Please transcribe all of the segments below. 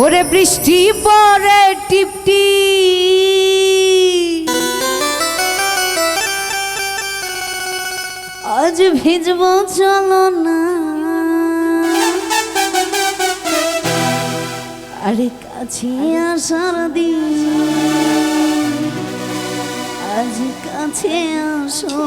ওরে বৃষ্টি পরে টিপটি আজ ভিজব চলো না। আরে কাছে আসার দিন। আজ কাছে আসো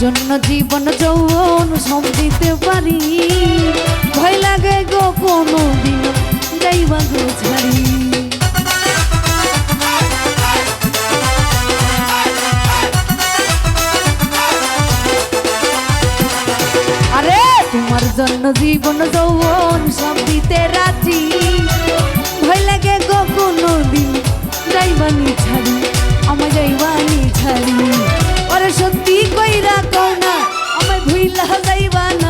জন্য জীবন যৌবন সব দিতে পারি। ভয় লাগে গো কোনো দিন যাইবা ছাড়ি আরে! তোমার জন্য জীবন যৌবন সব দিতে রাজি। ভয় লাগে গো কোনো দিন যাইবানি ছাড়ি আমায় যাইবানি ছাড়ি ওরে সত্যি কইরা কও না আমায় ভুইলা যাইবা না।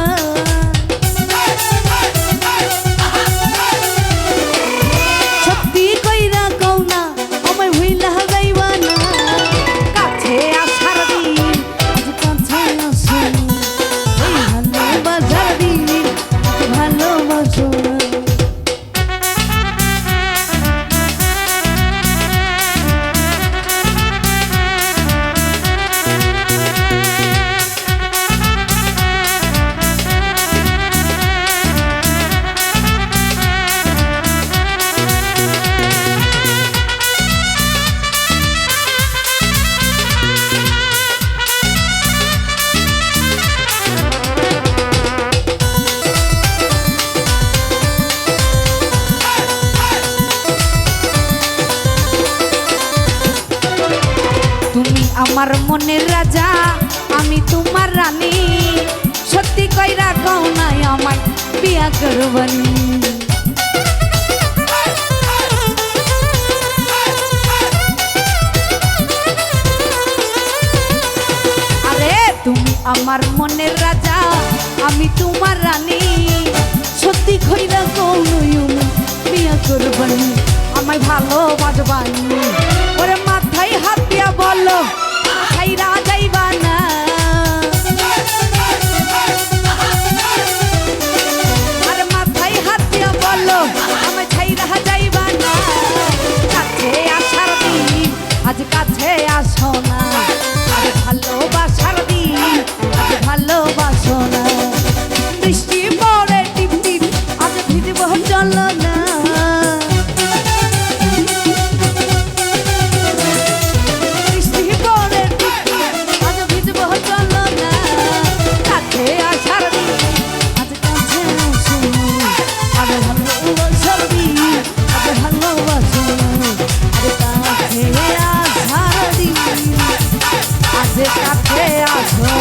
আমার মনের রাজা, আমি তোমার রানী। সত্যি কইরা কও নাই আমায় বিয়া করবানি। আরে তুমি আমার মনের রাজা, আমি তোমার রানী। সত্যি নাই আমায় বিয়া করবানি। আমায় ভালোবাসবানি। ওরে If I pay, I'll création